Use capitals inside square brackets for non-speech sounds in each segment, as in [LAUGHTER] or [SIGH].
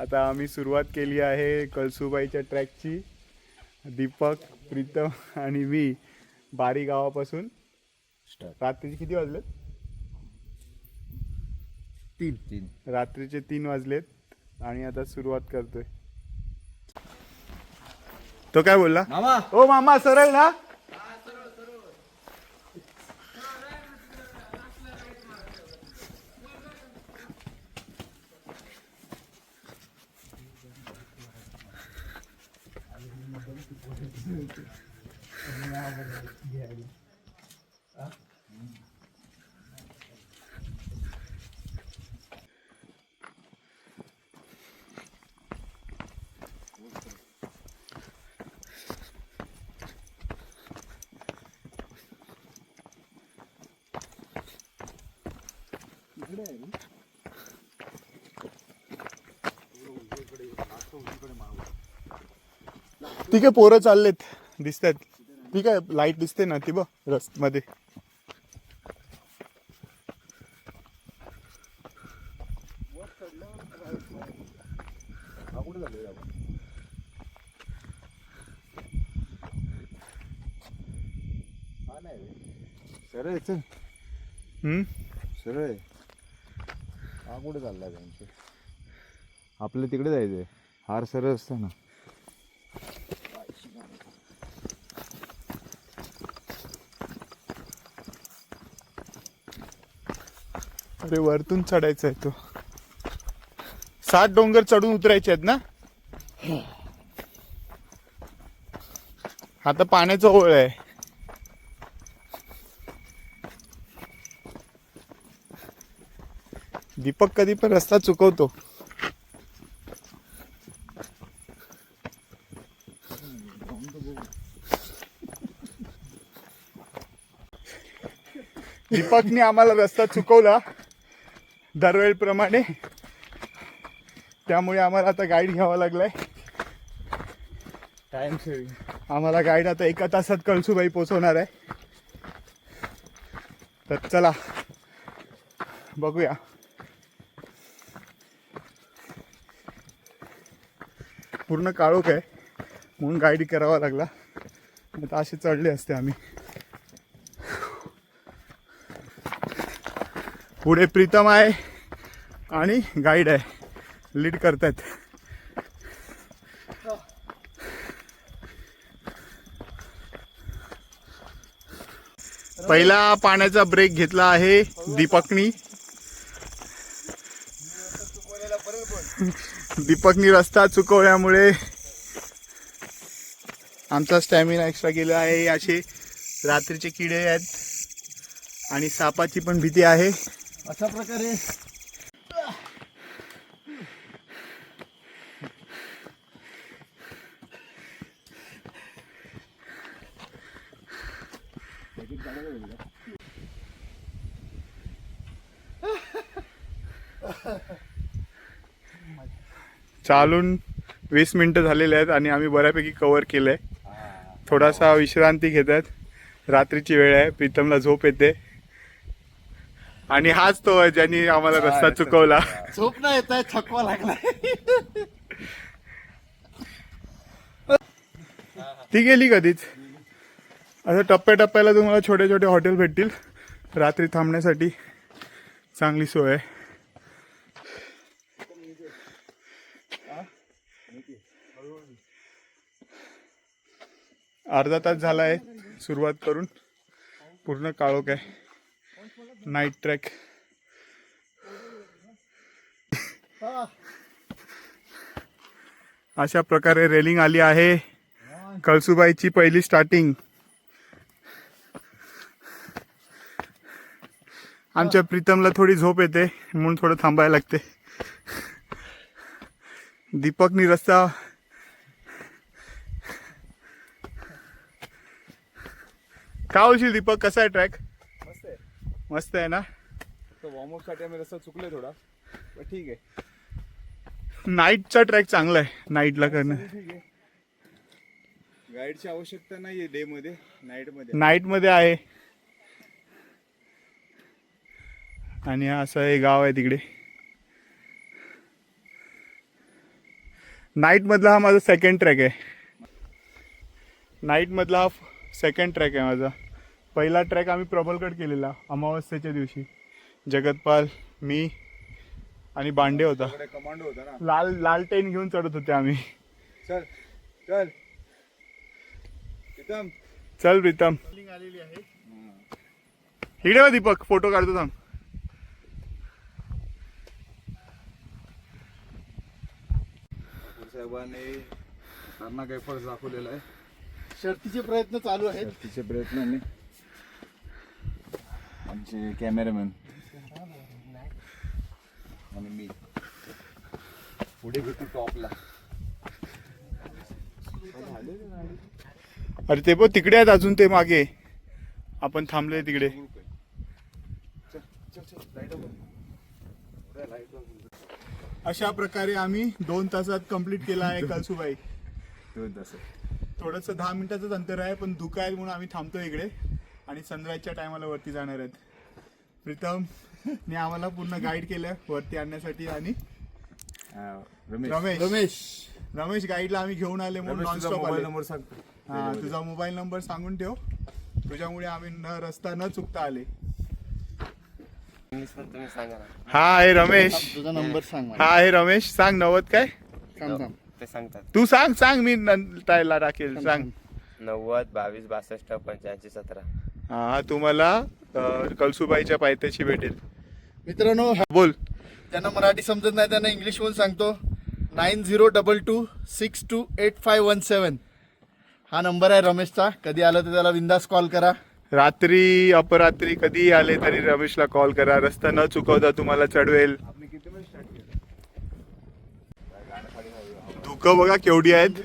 आता आम्ही सुरुवात केली आहे कळसुबाईच्या ट्रॅकची. दीपक प्रीतम आणि मी बारी गावापासून. रात्रीचे किती वाजलेत? तीन. तीन. रात्रीचे तीन वाजलेत आणि आता सुरुवात करतोय. तो काय बोलला? मामा. ओ मामा सरळ ना. ती काय पोरं चाललेत. दिसतात ती काय लाइट दिसते ना ती बघ रसमध्ये सरळ आहे. हा कुठे चाललाय त्यांचे? आपलं तिकडे जायचंय. हार सरळ असतं ना अरे वरतून चढायचा आहे तो. सात डोंगर चढून उतरायचे आहेत ना? आता पाण्याचा ओळ आहे. दीपक कधी पण रस्ता चुकवतो. दीपकने आम्हाला रस्ता चुकवला दरवेळप्रमाणे. त्यामुळे आम्हाला आता गाईड घ्यावा लागलाय. टाइम सेविंग आम्हाला गाईड आता एका तासात कळसुबाई पोचवणार आहे. तर चला बघूया. पूर्ण काळोख आहे. म्हणून गाईड करावा लागला. आता असे चढले असते आम्ही. पुढे प्रीतम आहे आणि गाईड आहे. लीड करतायत. पहिला पाण्याचा ब्रेक घेतला आहे दीपकनी. दीपकनी रस्ता चुकवल्यामुळे आमचा स्टॅमिना एक्स्ट्रा गेला आहे. असे रात्रीचे किडे आहेत. आणि सापाची पण भीती आहे. अशा प्रकारे चालून वीस मिनिटं झालेले आहेत आणि आम्ही बऱ्यापैकी कव्हर केलंय. थोडासा विश्रांती घेत आहेत रात्रीची वेळ आहे. प्रीतमला झोप येते. आणि हाच तो आहे ज्यांनी आम्हाला रस्ता चुकवला. झोप नाही येत आहे. थकवा लागलाय. ती गेली कधीच? असं टप्प्याटप्प्याला तुम्हाला छोटे छोटे हॉटेल भेटतील. रात्री थांबण्यासाठी चांगली सोय आहे. अर्धा तास झाला आहे सुरुवात करून. पूर्ण काळोख आहे. नाईट ट्रॅक अशा प्रकारे रेलिंग आली आहे. कळसुबाईची पहिली स्टार्टिंग आमच्या प्रीतमला थोडी झोप येते म्हणून थोडं थांबायला लागते. दीपकनी रस्ता काय होशील दीपक? कसा आहे ट्रॅक मस्त आहे. मस्त आहे ना? वॉर्मअपसाठी आम्ही रस्ता चुकलोय थोडा पण ठीक आहे. नाईटचा ट्रॅक चांगला आहे. नाईटला करणं. ठीक आहे. गाईडची आवश्यकता नाहीये डे मध्ये नाईटमध्ये. नाईटमध्ये आहे. आणि हा असं हे गाव आहे तिकडे. नाईटमधला हा माझा सेकंड ट्रॅक आहे. नाईटमधला हा सेकंड ट्रॅक आहे माझा. पहिला ट्रॅक आम्ही प्रबलगड केलेला अमावस्येच्या दिवशी. जगतपाल मी आणि बांडे होता. कमांडो होता ना? लाल लाल टेन घेऊन चढत होते आम्ही. चल चल. प्रीतम. चल प्रीतम. आलेली आहे इकडे बघ दीपक फोटो काढतो थांब. साहेबांनी खतरनाक एफर्ट दाखवलेला आहे. शर्तीचे प्रयत्न चालू आहेत. तिचे प्रयत्न आमचे कॅमेरामॅन. आणि मी. पुढे भेटू टॉपला. अरे ते बघ तिकडे आहेत अजून ते मागे. आपण थांबले तिकडे. अशा प्रकारे आम्ही दोन तासात कंप्लीट केला आहे कलसुबाई दोन तास थोडंसं दहा मिनिटाचंच अंतर आहे पण धुका आहे म्हणून आम्ही थांबतो इकडे. आणि सनराईजच्या टायमाला वरती जाणार आहेत. प्रीतम ने आम्हाला पूर्ण गाईड केलं वरती आणण्यासाठी आणि रमेश. रमेश. रमेश. गाईडला आम्ही घेऊन आले म्हणून रमेश तुझा नॉनस्टॉप मोबाईल आले. नंबर सांग. हा तुझा मोबाईल नंबर सांगून ठेव. तुझ्यामुळे आम्ही न रस्ता न चुकता आले. तुम्ही सांगा ना. हा आहे रमेश. तुझा नंबर सांग मला. हा आहे रमेश. सांग नवत काय? थांब थांब. ते सांगतात. तू सांग सांग मी टायला टाकेल सांग. नव्वद बावीस बासष्ट पंच्याऐंशी सतरा. हा तुम्हाला अं, कलसुबाईच्या पायथ्याशी भेटेल. मित्रांनो बोल. त्यांना मराठी समजत नाही त्यांना इंग्लिश म्हणून सांगतो. Nine zero double two six two eight five one seven हा नंबर आहे रमेशचा. कधी आलं तर त्याला बिंदास कॉल करा. रात्री अपरात्री कधीही आले तरी रमेशला कॉल करा. रस्ता न चुकवता तुम्हाला चढवेल. धुकं बघा केवढी आहेत.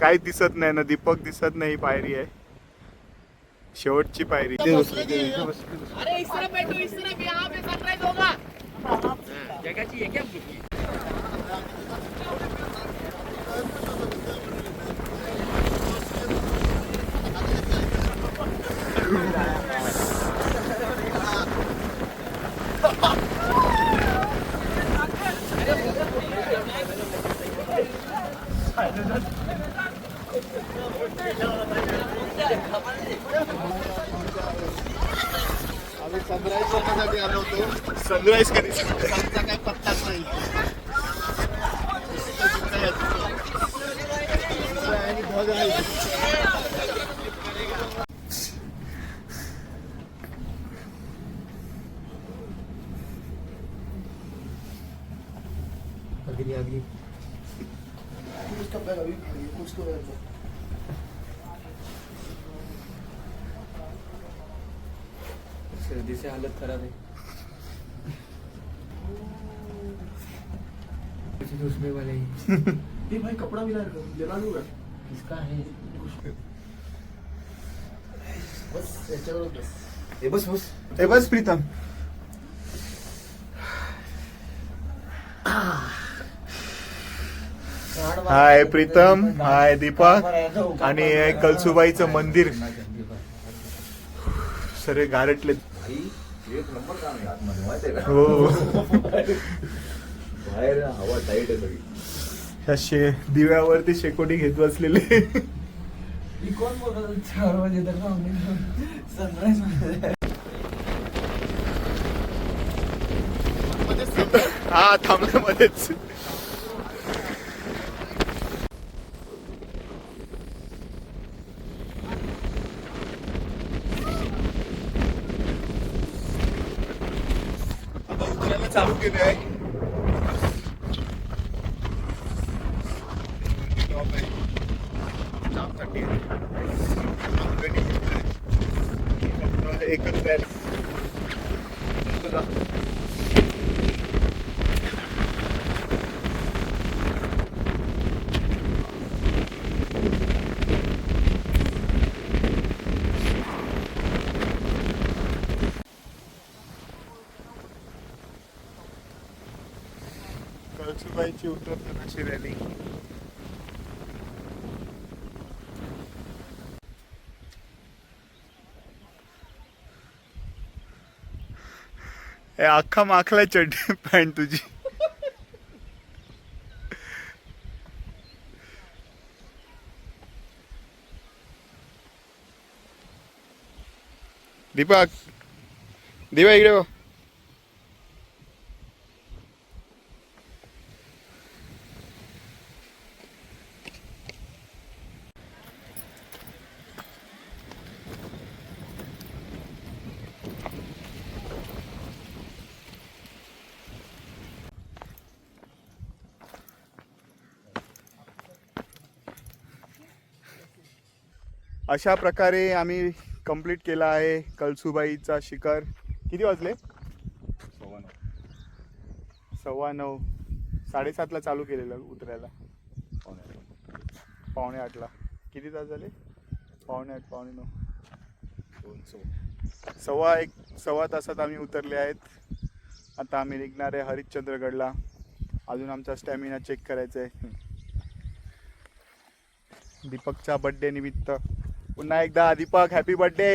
काही दिसत नाही ना दीपक दिसत नाही पायरी आहे. शेवटची पायरी. अरे बघण्यासाठी आलो होतो सनराईज कधी सनचा काय पत्ताच नाही आणि ढग आहे सर्दी से हालत खराब है। दूसरे वाले ही ये भाई कपड़ा मिला लेना किसका है बस याच्यावर बस. ए बस बस. ए बस प्रीतम. हाय प्रीतम. हाय दीपक आणि हे कलसुबाईचं मंदिर. सरे गारटले भाई एक नंबर काम आहे आतमध्ये माहिती आहे का? हो. [LAUGHS] बाहेर हवा टाईट आहे सगळी. शे दिव्यावरती शेकोटी घेत बसलेले. हा थांबण्यामध्येच आता उतरायला चालू केले आहे वरती उतरतानाची रॅली अख्खा माखला चड्डी [LAUGHS] पॅन्ट तुझी. दीपक दिवा इकडे अशा प्रकारे आम्ही कंप्लीट केला आहे कळसुबाईचा शिखर. किती वाजले? सव्वा नऊ. सव्वा नऊ साडेसातला चालू केलेलं उतरायला. पावणे आठला. किती तास झाले? पावणे आठ पावणे नऊ. दोन सव्वा एक सव्वा तासात आम्ही उतरले आहेत. आता आम्ही निघणार आहे हरिश्चंद्रगडला. अजून आमचा स्टॅमिना चेक करायचा आहे. दीपकच्या बड्डे निमित्त. पुन्हा एकदा दीपक हॅपी बर्थडे